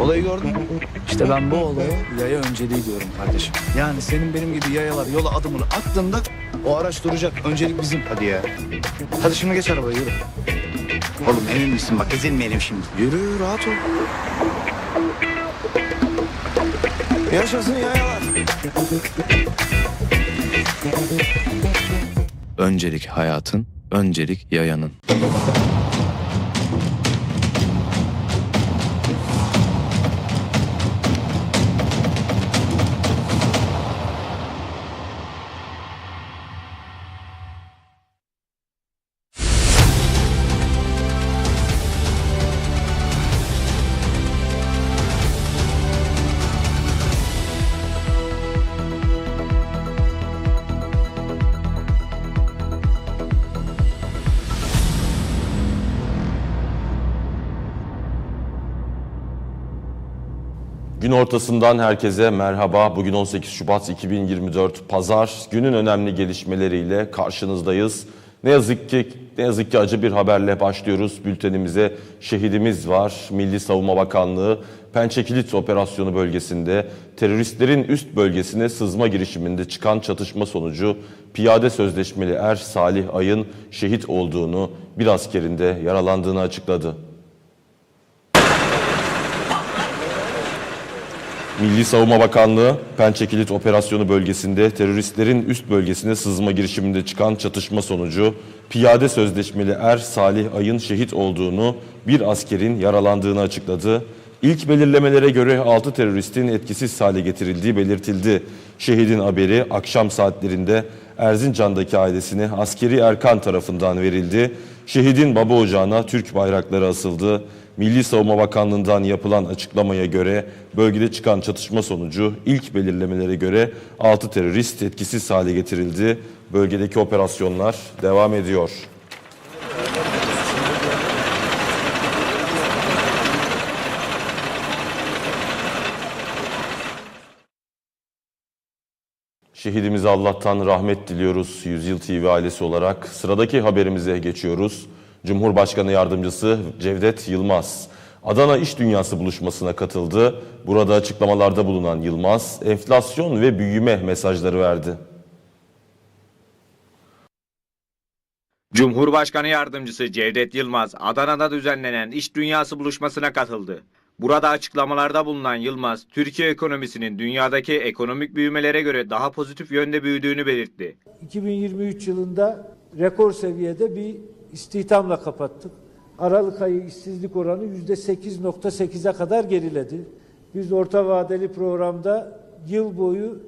Olayı gördün mü? İşte ben bu olaya yaya önceliği diyorum kardeşim. Yani senin benim gibi yayalar yola adımını attığında o araç duracak. Öncelik bizim. Hadi ya. Hadi şimdi geç arabaya yürü. Oğlum emin misin bak ezilmeyelim şimdi. Yürü rahat ol. Yaşasın yayalar. Öncelik hayatın, öncelik yayanın. Gün ortasından herkese merhaba. Bugün 18 Şubat 2024 Pazar. Günün önemli gelişmeleriyle karşınızdayız. Ne yazık ki ne yazık ki acı bir haberle başlıyoruz bültenimize. Şehidimiz var. Milli Savunma Bakanlığı Pençe Kilit operasyonu bölgesinde teröristlerin üst bölgesine sızma girişiminde çıkan çatışma sonucu piyade sözleşmeli er Salih Ay'ın şehit olduğunu, bir askerin de yaralandığını açıkladı. Milli Savunma Bakanlığı Pençe Kilit Operasyonu bölgesinde teröristlerin üst bölgesine sızma girişiminde çıkan çatışma sonucu piyade sözleşmeli er Salih Ay'ın şehit olduğunu, bir askerin yaralandığını açıkladı. İlk belirlemelere göre 6 teröristin etkisiz hale getirildiği belirtildi. Şehidin haberi akşam saatlerinde Erzincan'daki ailesine askeri Erkan tarafından verildi. Şehidin baba ocağına Türk bayrakları asıldı. Milli Savunma Bakanlığı'ndan yapılan açıklamaya göre bölgede çıkan çatışma sonucu ilk belirlemelere göre 6 terörist etkisiz hale getirildi. Bölgedeki operasyonlar devam ediyor. Şehidimize Allah'tan rahmet diliyoruz Yüzyıl TV ailesi olarak. Sıradaki haberimize geçiyoruz. Cumhurbaşkanı Yardımcısı Cevdet Yılmaz, Adana İş Dünyası buluşmasına katıldı. Burada açıklamalarda bulunan Yılmaz, enflasyon ve büyüme mesajları verdi. Cumhurbaşkanı Yardımcısı Cevdet Yılmaz, Adana'da düzenlenen İş Dünyası buluşmasına katıldı. Burada açıklamalarda bulunan Yılmaz, Türkiye ekonomisinin dünyadaki ekonomik büyümelere göre daha pozitif yönde büyüdüğünü belirtti. 2023 yılında rekor seviyede bir istihdamla kapattık. Aralık ayı işsizlik oranı %8.8'e kadar geriledi. Biz orta vadeli programda yıl boyu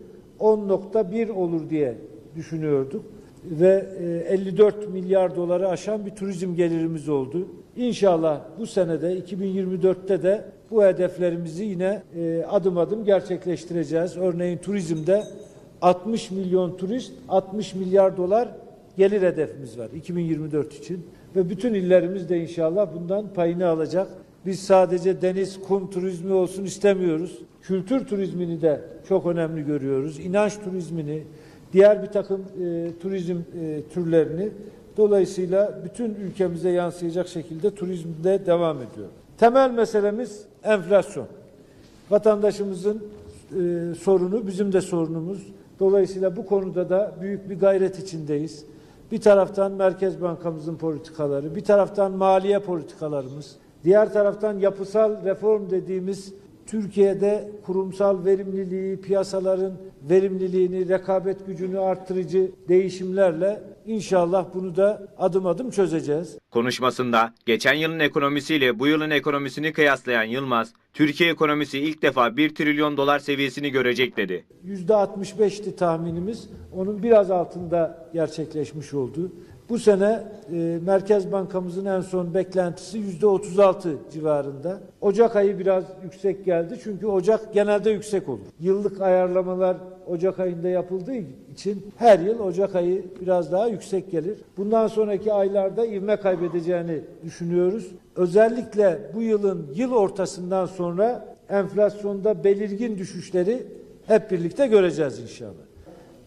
10.1 olur diye düşünüyorduk ve e, 54 milyar doları aşan bir turizm gelirimiz oldu. İnşallah bu senede 2024'te de bu hedeflerimizi yine e, adım adım gerçekleştireceğiz. Örneğin turizmde 60 milyon turist, 60 milyar dolar gelir hedefimiz var 2024 için. Ve bütün illerimiz de inşallah bundan payını alacak. Biz sadece deniz, kum turizmi olsun istemiyoruz. Kültür turizmini de çok önemli görüyoruz. İnanç turizmini, diğer bir takım e, turizm e, türlerini. Dolayısıyla bütün ülkemize yansıyacak şekilde turizmde devam ediyor. Temel meselemiz enflasyon. Vatandaşımızın e, sorunu bizim de sorunumuz. Dolayısıyla bu konuda da büyük bir gayret içindeyiz. Bir taraftan Merkez Bankamızın politikaları, bir taraftan maliye politikalarımız, diğer taraftan yapısal reform dediğimiz Türkiye'de kurumsal verimliliği, piyasaların verimliliğini, rekabet gücünü arttırıcı değişimlerle inşallah bunu da adım adım çözeceğiz. Konuşmasında geçen yılın ekonomisiyle bu yılın ekonomisini kıyaslayan Yılmaz, Türkiye ekonomisi ilk defa 1 trilyon dolar seviyesini görecek dedi. %65'ti tahminimiz. Onun biraz altında gerçekleşmiş oldu. Bu sene e, Merkez Bankamızın en son beklentisi %36 civarında. Ocak ayı biraz yüksek geldi çünkü Ocak genelde yüksek olur. Yıllık ayarlamalar Ocak ayında yapıldığı için her yıl Ocak ayı biraz daha yüksek gelir. Bundan sonraki aylarda ivme kaybedeceğini düşünüyoruz. Özellikle bu yılın yıl ortasından sonra enflasyonda belirgin düşüşleri hep birlikte göreceğiz inşallah.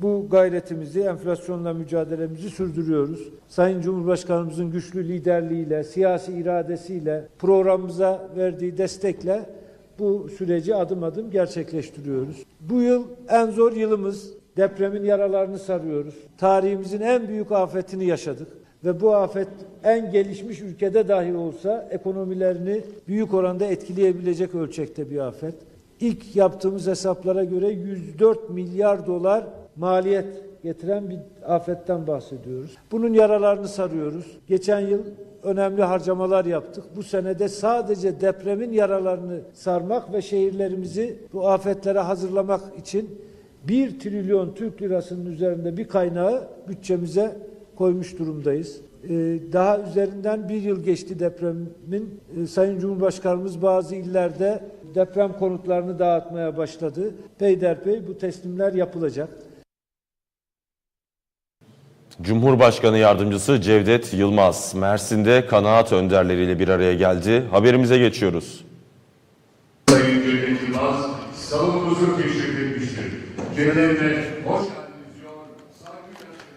Bu gayretimizi, enflasyonla mücadelemizi sürdürüyoruz. Sayın Cumhurbaşkanımızın güçlü liderliğiyle, siyasi iradesiyle, programımıza verdiği destekle bu süreci adım adım gerçekleştiriyoruz. Bu yıl en zor yılımız. Depremin yaralarını sarıyoruz. Tarihimizin en büyük afetini yaşadık ve bu afet en gelişmiş ülkede dahi olsa ekonomilerini büyük oranda etkileyebilecek ölçekte bir afet. İlk yaptığımız hesaplara göre 104 milyar dolar maliyet getiren bir afetten bahsediyoruz. Bunun yaralarını sarıyoruz. Geçen yıl önemli harcamalar yaptık. Bu senede sadece depremin yaralarını sarmak ve şehirlerimizi bu afetlere hazırlamak için 1 trilyon Türk lirasının üzerinde bir kaynağı bütçemize koymuş durumdayız. Ee, Daha üzerinden bir yıl geçti depremin. Ee, Sayın Cumhurbaşkanımız bazı illerde deprem konutlarını dağıtmaya başladı. Peyderpey bu teslimler yapılacak. Cumhurbaşkanı Yardımcısı Cevdet Yılmaz, Mersin'de kanaat önderleriyle bir araya geldi. Haberimize geçiyoruz. Sayın Cevdet Yılmaz salonumuzu teşrif etmiştir. Kendilerine hoş.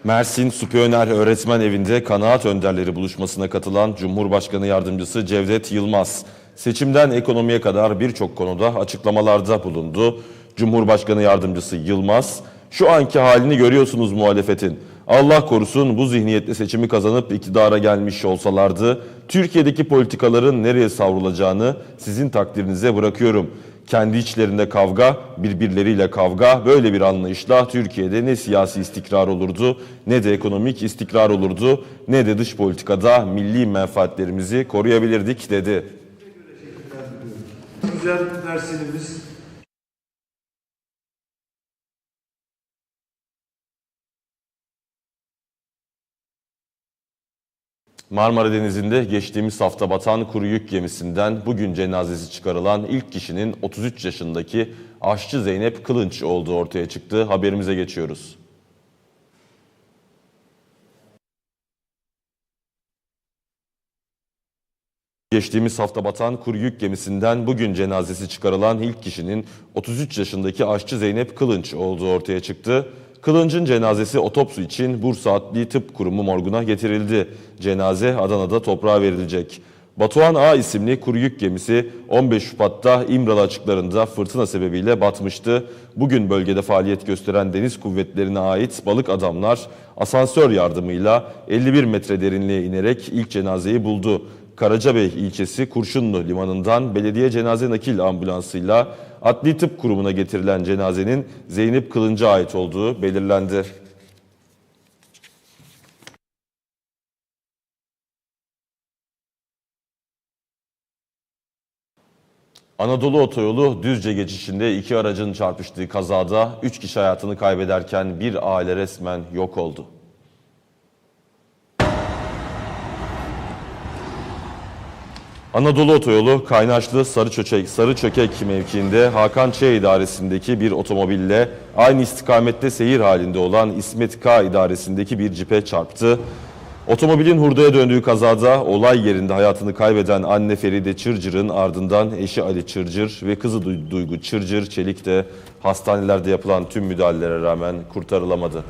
Mersin Süpyoner Öğretmen Evi'nde kanaat önderleri buluşmasına katılan Cumhurbaşkanı Yardımcısı Cevdet Yılmaz, seçimden ekonomiye kadar birçok konuda açıklamalarda bulundu. Cumhurbaşkanı Yardımcısı Yılmaz, şu anki halini görüyorsunuz muhalefetin. Allah korusun bu zihniyetle seçimi kazanıp iktidara gelmiş olsalardı, Türkiye'deki politikaların nereye savrulacağını sizin takdirinize bırakıyorum. Kendi içlerinde kavga, birbirleriyle kavga, böyle bir anlayışla Türkiye'de ne siyasi istikrar olurdu, ne de ekonomik istikrar olurdu, ne de dış politikada milli menfaatlerimizi koruyabilirdik dedi. Güzel Mersin'imiz Marmara Denizi'nde geçtiğimiz hafta batan kuru yük gemisinden bugün cenazesi çıkarılan ilk kişinin 33 yaşındaki aşçı Zeynep Kılınç olduğu ortaya çıktı. Haberimize geçiyoruz. Geçtiğimiz hafta batan kuru yük gemisinden bugün cenazesi çıkarılan ilk kişinin 33 yaşındaki aşçı Zeynep Kılınç olduğu ortaya çıktı. Kılınç'ın cenazesi otopsi için Bursa Adli Tıp Kurumu morguna getirildi. Cenaze Adana'da toprağa verilecek. Batuhan A isimli kuru yük gemisi 15 Şubat'ta İmralı açıklarında fırtına sebebiyle batmıştı. Bugün bölgede faaliyet gösteren deniz kuvvetlerine ait balık adamlar asansör yardımıyla 51 metre derinliğe inerek ilk cenazeyi buldu. Karacabey ilçesi Kurşunlu limanından belediye cenaze nakil ambulansıyla Adli Tıp Kurumu'na getirilen cenazenin Zeynep Kılınç'a ait olduğu belirlendi. Anadolu Otoyolu Düzce geçişinde iki aracın çarpıştığı kazada 3 kişi hayatını kaybederken bir aile resmen yok oldu. Anadolu Otoyolu Kaynaşlı Sarıçöçek, Sarıçökek mevkiinde Hakan Ç idaresindeki bir otomobille aynı istikamette seyir halinde olan İsmet K idaresindeki bir cipe çarptı. Otomobilin hurdaya döndüğü kazada olay yerinde hayatını kaybeden anne Feride Çırcır'ın ardından eşi Ali Çırcır ve kızı Du- Duygu Çırcır Çelik de hastanelerde yapılan tüm müdahalelere rağmen kurtarılamadı.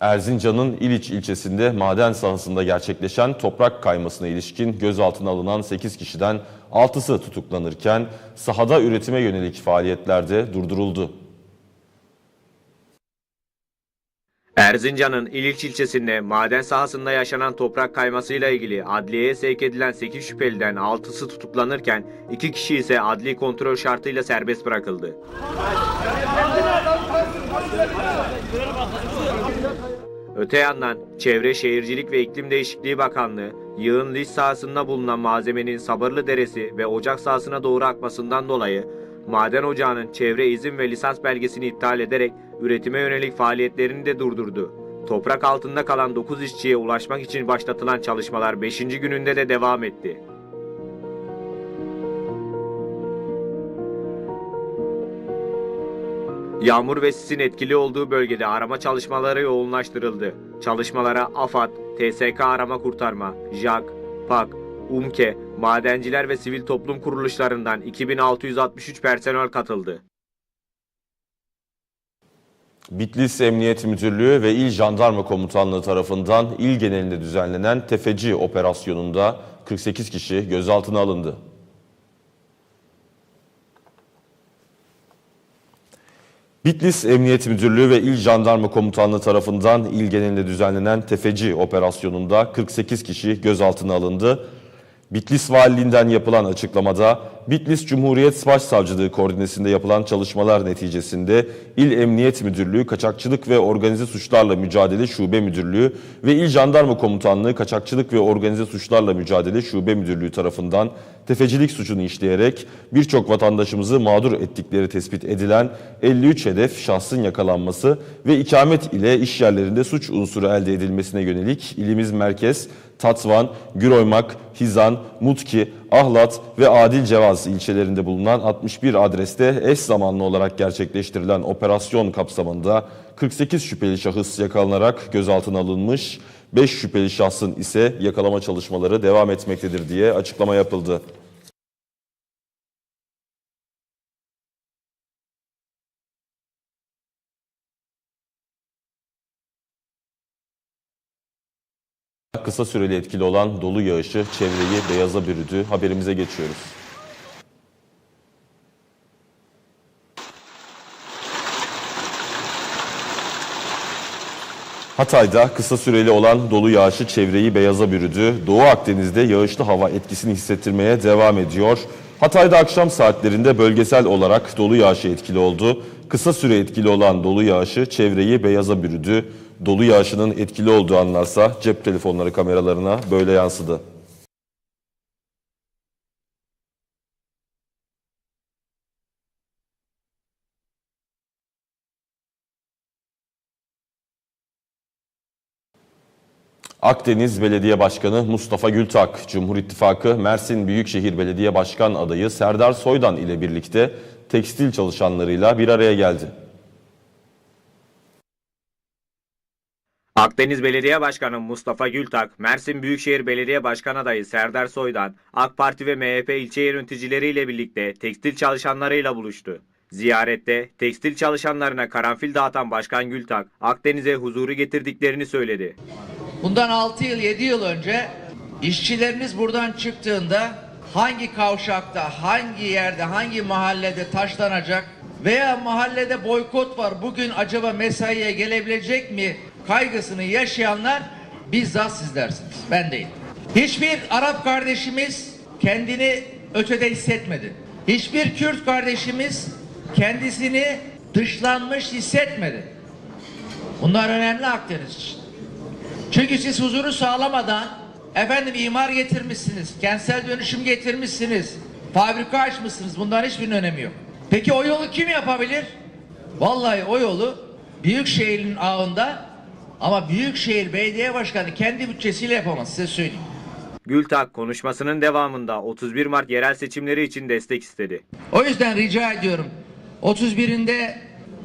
Erzincan'ın İliç ilçesinde maden sahasında gerçekleşen toprak kaymasına ilişkin gözaltına alınan 8 kişiden 6'sı tutuklanırken sahada üretime yönelik faaliyetlerde durduruldu. Erzincan'ın İliç ilçesinde maden sahasında yaşanan toprak kaymasıyla ilgili adliyeye sevk edilen 8 şüpheliden 6'sı tutuklanırken 2 kişi ise adli kontrol şartıyla serbest bırakıldı. Öte yandan Çevre Şehircilik ve İklim Değişikliği Bakanlığı, yığın liş sahasında bulunan malzemenin Sabırlı Deresi ve ocak sahasına doğru akmasından dolayı maden ocağının çevre izin ve lisans belgesini iptal ederek üretime yönelik faaliyetlerini de durdurdu. Toprak altında kalan 9 işçiye ulaşmak için başlatılan çalışmalar 5. gününde de devam etti. Yağmur ve sisin etkili olduğu bölgede arama çalışmaları yoğunlaştırıldı. Çalışmalara AFAD, TSK Arama Kurtarma, JAK, PAK, UMKE, madenciler ve sivil toplum kuruluşlarından 2663 personel katıldı. Bitlis Emniyet Müdürlüğü ve İl Jandarma Komutanlığı tarafından il genelinde düzenlenen tefeci operasyonunda 48 kişi gözaltına alındı. Bitlis Emniyet Müdürlüğü ve İl Jandarma Komutanlığı tarafından il genelinde düzenlenen tefeci operasyonunda 48 kişi gözaltına alındı. Bitlis Valiliğinden yapılan açıklamada Bitlis Cumhuriyet Başsavcılığı koordinesinde yapılan çalışmalar neticesinde İl Emniyet Müdürlüğü Kaçakçılık ve Organize Suçlarla Mücadele Şube Müdürlüğü ve İl Jandarma Komutanlığı Kaçakçılık ve Organize Suçlarla Mücadele Şube Müdürlüğü tarafından tefecilik suçunu işleyerek birçok vatandaşımızı mağdur ettikleri tespit edilen 53 hedef şahsın yakalanması ve ikamet ile iş yerlerinde suç unsuru elde edilmesine yönelik ilimiz merkez, Tatvan, Güroymak, Hizan, Mutki, Ahlat ve Adil Cevaz ilçelerinde bulunan 61 adreste eş zamanlı olarak gerçekleştirilen operasyon kapsamında 48 şüpheli şahıs yakalanarak gözaltına alınmış, 5 şüpheli şahsın ise yakalama çalışmaları devam etmektedir diye açıklama yapıldı. Kısa süreli etkili olan dolu yağışı çevreyi beyaza bürüdü. Haberimize geçiyoruz. Hatay'da kısa süreli olan dolu yağışı çevreyi beyaza bürüdü. Doğu Akdeniz'de yağışlı hava etkisini hissettirmeye devam ediyor. Hatay'da akşam saatlerinde bölgesel olarak dolu yağışı etkili oldu. Kısa süre etkili olan dolu yağışı çevreyi beyaza bürüdü. Dolu yağışının etkili olduğu anlarsa cep telefonları kameralarına böyle yansıdı. Akdeniz Belediye Başkanı Mustafa Gültak, Cumhur İttifakı Mersin Büyükşehir Belediye Başkan adayı Serdar Soydan ile birlikte tekstil çalışanlarıyla bir araya geldi. Akdeniz Belediye Başkanı Mustafa Gültak, Mersin Büyükşehir Belediye Başkan adayı Serdar Soydan, AK Parti ve MHP ilçe yöneticileriyle birlikte tekstil çalışanlarıyla buluştu. Ziyarette tekstil çalışanlarına karanfil dağıtan Başkan Gültak, Akdeniz'e huzuru getirdiklerini söyledi. Bundan 6 yıl 7 yıl önce işçileriniz buradan çıktığında hangi kavşakta, hangi yerde, hangi mahallede taşlanacak veya mahallede boykot var bugün acaba mesaiye gelebilecek mi kaygısını yaşayanlar bizzat sizlersiniz. Ben değil. Hiçbir Arap kardeşimiz kendini ötede hissetmedi. Hiçbir Kürt kardeşimiz kendisini dışlanmış hissetmedi. Bunlar önemli Akdeniz için. Çünkü siz huzuru sağlamadan efendim imar getirmişsiniz, kentsel dönüşüm getirmişsiniz, fabrika açmışsınız. Bunların hiçbirinin önemi yok. Peki o yolu kim yapabilir? Vallahi o yolu Büyükşehir'in ağında ama Büyükşehir Belediye Başkanı kendi bütçesiyle yapamaz size söyleyeyim. Gültak konuşmasının devamında 31 Mart yerel seçimleri için destek istedi. O yüzden rica ediyorum 31'inde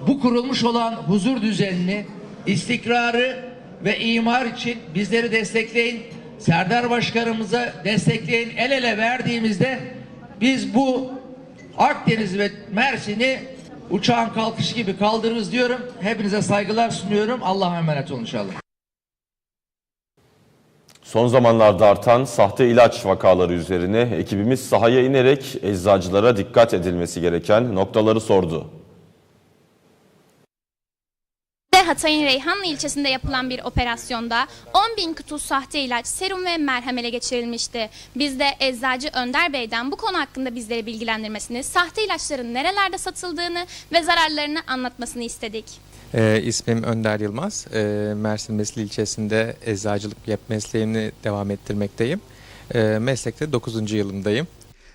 bu kurulmuş olan huzur düzenini, istikrarı ve imar için bizleri destekleyin. Serdar Başkanımıza destekleyin. El ele verdiğimizde biz bu Akdeniz ve Mersin'i uçağın kalkışı gibi kaldırırız diyorum. Hepinize saygılar sunuyorum. Allah'a emanet olun inşallah. Son zamanlarda artan sahte ilaç vakaları üzerine ekibimiz sahaya inerek eczacılara dikkat edilmesi gereken noktaları sordu. Hatay'ın Reyhanlı ilçesinde yapılan bir operasyonda 10 bin kutu sahte ilaç, serum ve merhem ele geçirilmişti. Biz de Eczacı Önder Bey'den bu konu hakkında bizleri bilgilendirmesini, sahte ilaçların nerelerde satıldığını ve zararlarını anlatmasını istedik. Ee, ismim Önder Yılmaz. Ee, Mersin Mesli ilçesinde eczacılık yap mesleğimi devam ettirmekteyim. Ee, meslekte 9. yılımdayım.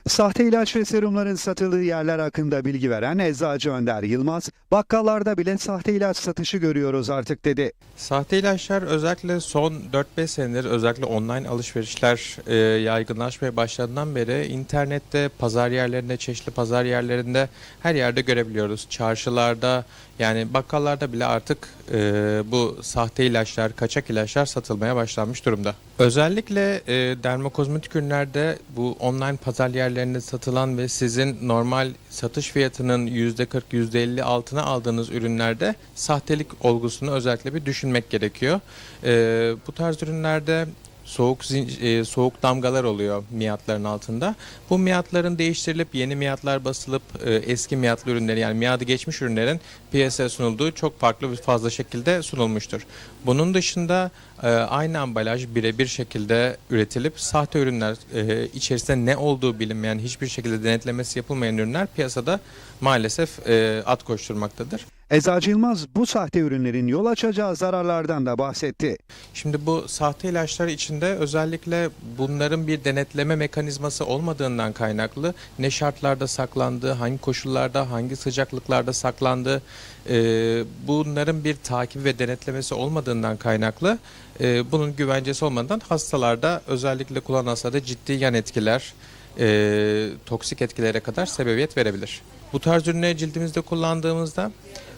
Sahte ilaç ve serumların satıldığı yerler hakkında bilgi veren Eczacı Önder Yılmaz, bakkallarda bile sahte ilaç satışı görüyoruz artık dedi. Sahte ilaçlar özellikle son 4-5 senedir özellikle online alışverişler e, yaygınlaşmaya başladığından beri internette, pazar yerlerinde, çeşitli pazar yerlerinde her yerde görebiliyoruz. Çarşılarda Yani bakkallarda bile artık e, bu sahte ilaçlar, kaçak ilaçlar satılmaya başlanmış durumda. Özellikle e, dermokozmetik ürünlerde bu online pazar yerlerinde satılan ve sizin normal satış fiyatının %40, %50 altına aldığınız ürünlerde sahtelik olgusunu özellikle bir düşünmek gerekiyor. E, bu tarz ürünlerde soğuk e, soğuk damgalar oluyor miyatların altında. Bu miyatların değiştirilip yeni miyatlar basılıp e, eski miyatlı ürünleri yani miyadı geçmiş ürünlerin piyasaya sunulduğu çok farklı bir fazla şekilde sunulmuştur. Bunun dışında e, aynı ambalaj birebir şekilde üretilip sahte ürünler e, içerisinde ne olduğu bilinmeyen hiçbir şekilde denetlemesi yapılmayan ürünler piyasada maalesef e, at koşturmaktadır. Eczacı Yılmaz bu sahte ürünlerin yol açacağı zararlardan da bahsetti. Şimdi bu sahte ilaçlar içinde özellikle bunların bir denetleme mekanizması olmadığından kaynaklı ne şartlarda saklandığı, hangi koşullarda, hangi sıcaklıklarda saklandığı e, bunların bir takip ve denetlemesi olmadığından kaynaklı e, bunun güvencesi olmadan hastalarda özellikle kullanan hastada ciddi yan etkiler, e, toksik etkilere kadar sebebiyet verebilir. Bu tarz ürünleri cildimizde kullandığımızda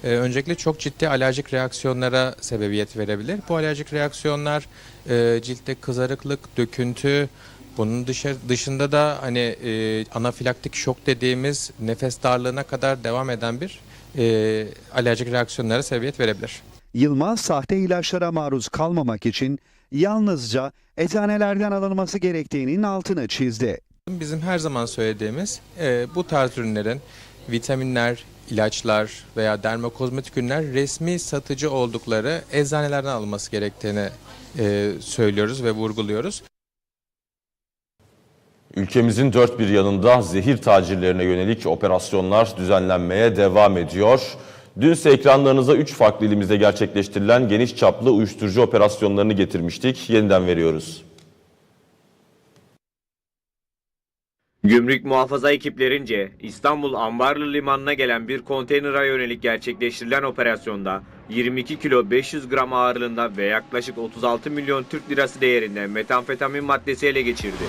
e, öncelikle çok ciddi alerjik reaksiyonlara sebebiyet verebilir. Bu alerjik reaksiyonlar e, ciltte kızarıklık, döküntü, bunun dışarı, dışında da hani e, anafilaktik şok dediğimiz nefes darlığına kadar devam eden bir e, alerjik reaksiyonlara sebebiyet verebilir. Yılmaz sahte ilaçlara maruz kalmamak için yalnızca eczanelerden alınması gerektiğinin altını çizdi. Bizim her zaman söylediğimiz e, bu tarz ürünlerin vitaminler, ilaçlar veya dermokozmetik ürünler resmi satıcı oldukları eczanelerden alınması gerektiğini e, söylüyoruz ve vurguluyoruz. Ülkemizin dört bir yanında zehir tacirlerine yönelik operasyonlar düzenlenmeye devam ediyor. Dünse ekranlarınıza 3 farklı ilimizde gerçekleştirilen geniş çaplı uyuşturucu operasyonlarını getirmiştik. Yeniden veriyoruz. Gümrük muhafaza ekiplerince İstanbul Ambarlı Limanı'na gelen bir konteynere yönelik gerçekleştirilen operasyonda 22 kilo 500 gram ağırlığında ve yaklaşık 36 milyon Türk lirası değerinde metamfetamin maddesi ele geçirdi.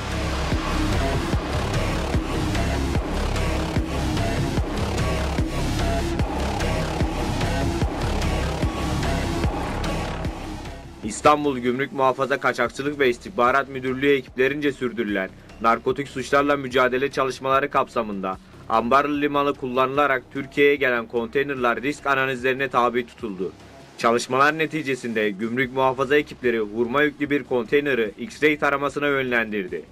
İstanbul Gümrük Muhafaza Kaçakçılık ve İstihbarat Müdürlüğü ekiplerince sürdürülen narkotik suçlarla mücadele çalışmaları kapsamında Ambarlı Limanı kullanılarak Türkiye'ye gelen konteynerler risk analizlerine tabi tutuldu. Çalışmalar neticesinde gümrük muhafaza ekipleri hurma yüklü bir konteyneri X-ray taramasına yönlendirdi.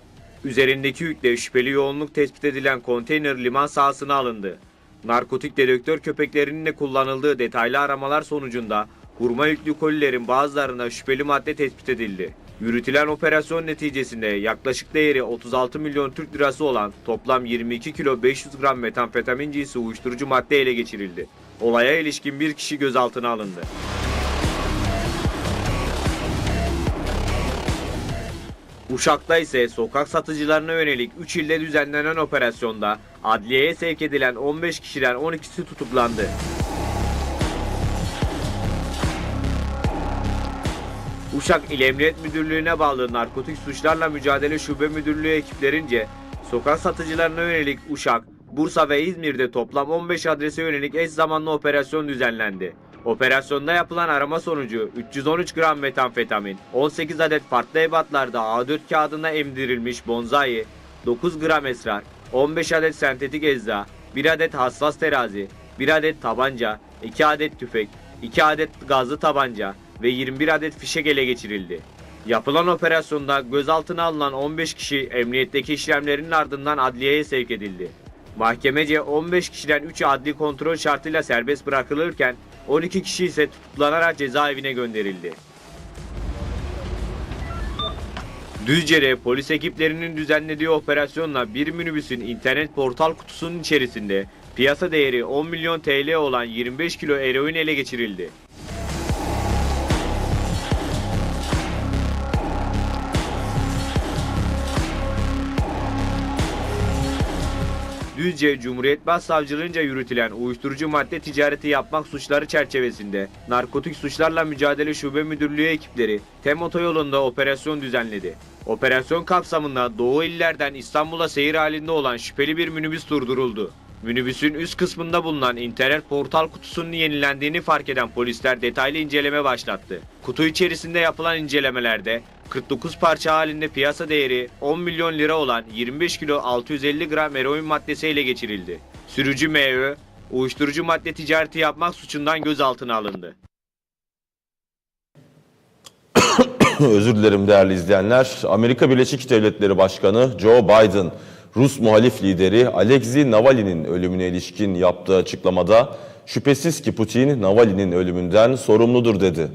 Üzerindeki yükle şüpheli yoğunluk tespit edilen konteyner liman sahasına alındı. Narkotik dedektör köpeklerinin de kullanıldığı detaylı aramalar sonucunda hurma yüklü kolilerin bazılarına şüpheli madde tespit edildi. Yürütülen operasyon neticesinde yaklaşık değeri 36 milyon Türk lirası olan toplam 22 kilo 500 gram metamfetamin cinsi uyuşturucu madde ele geçirildi. Olaya ilişkin bir kişi gözaltına alındı. Uşak'ta ise sokak satıcılarına yönelik 3 ilde düzenlenen operasyonda adliyeye sevk edilen 15 kişiden 12'si tutuklandı. Uşak İl Emniyet Müdürlüğü'ne bağlı Narkotik Suçlarla Mücadele Şube Müdürlüğü ekiplerince sokak satıcılarına yönelik Uşak, Bursa ve İzmir'de toplam 15 adrese yönelik eş zamanlı operasyon düzenlendi. Operasyonda yapılan arama sonucu 313 gram metamfetamin, 18 adet farklı ebatlarda A4 kağıdına emdirilmiş bonzai, 9 gram esrar, 15 adet sentetik ecza, 1 adet hassas terazi, 1 adet tabanca, 2 adet tüfek, 2 adet gazlı tabanca ve 21 adet fişek ele geçirildi. Yapılan operasyonda gözaltına alınan 15 kişi emniyetteki işlemlerin ardından adliyeye sevk edildi. Mahkemece 15 kişiden 3'ü adli kontrol şartıyla serbest bırakılırken 12 kişi ise tutuklanarak cezaevine gönderildi. Düzce'de polis ekiplerinin düzenlediği operasyonla bir minibüsün internet portal kutusunun içerisinde piyasa değeri 10 milyon TL olan 25 kilo eroin ele geçirildi. Düzce Cumhuriyet Başsavcılığınca yürütülen uyuşturucu madde ticareti yapmak suçları çerçevesinde Narkotik Suçlarla Mücadele Şube Müdürlüğü ekipleri TEM otoyolunda operasyon düzenledi. Operasyon kapsamında Doğu illerden İstanbul'a seyir halinde olan şüpheli bir minibüs durduruldu. Minibüsün üst kısmında bulunan internet portal kutusunun yenilendiğini fark eden polisler detaylı inceleme başlattı. Kutu içerisinde yapılan incelemelerde 49 parça halinde piyasa değeri 10 milyon lira olan 25 kilo 650 gram eroin maddesi ele geçirildi. Sürücü MÖ, uyuşturucu madde ticareti yapmak suçundan gözaltına alındı. Özür dilerim değerli izleyenler. Amerika Birleşik Devletleri Başkanı Joe Biden, Rus muhalif lideri Alexei Navalny'nin ölümüne ilişkin yaptığı açıklamada şüphesiz ki Putin Navalny'nin ölümünden sorumludur dedi.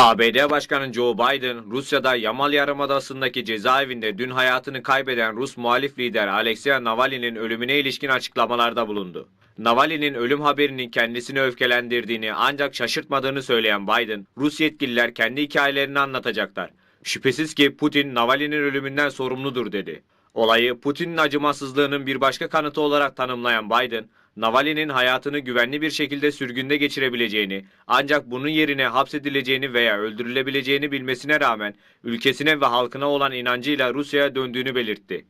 ABD Başkanı Joe Biden, Rusya'da Yamal Yarımadası'ndaki cezaevinde dün hayatını kaybeden Rus muhalif lider Alexei Navalny'nin ölümüne ilişkin açıklamalarda bulundu. Navalny'nin ölüm haberinin kendisini öfkelendirdiğini ancak şaşırtmadığını söyleyen Biden, Rus yetkililer kendi hikayelerini anlatacaklar. Şüphesiz ki Putin Navalny'nin ölümünden sorumludur dedi. Olayı Putin'in acımasızlığının bir başka kanıtı olarak tanımlayan Biden, Navalny'nin hayatını güvenli bir şekilde sürgünde geçirebileceğini, ancak bunun yerine hapsedileceğini veya öldürülebileceğini bilmesine rağmen ülkesine ve halkına olan inancıyla Rusya'ya döndüğünü belirtti.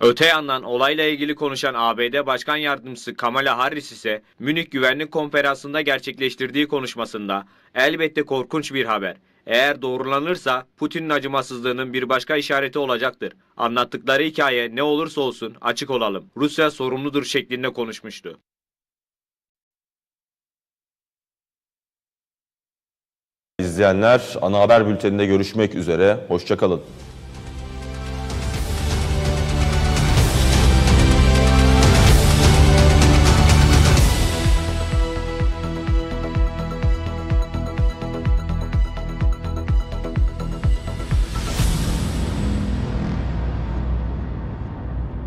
Öte yandan olayla ilgili konuşan ABD Başkan Yardımcısı Kamala Harris ise Münih Güvenlik Konferansı'nda gerçekleştirdiği konuşmasında elbette korkunç bir haber. Eğer doğrulanırsa Putin'in acımasızlığının bir başka işareti olacaktır. Anlattıkları hikaye ne olursa olsun açık olalım. Rusya sorumludur şeklinde konuşmuştu. İzleyenler ana haber bülteninde görüşmek üzere. Hoşçakalın.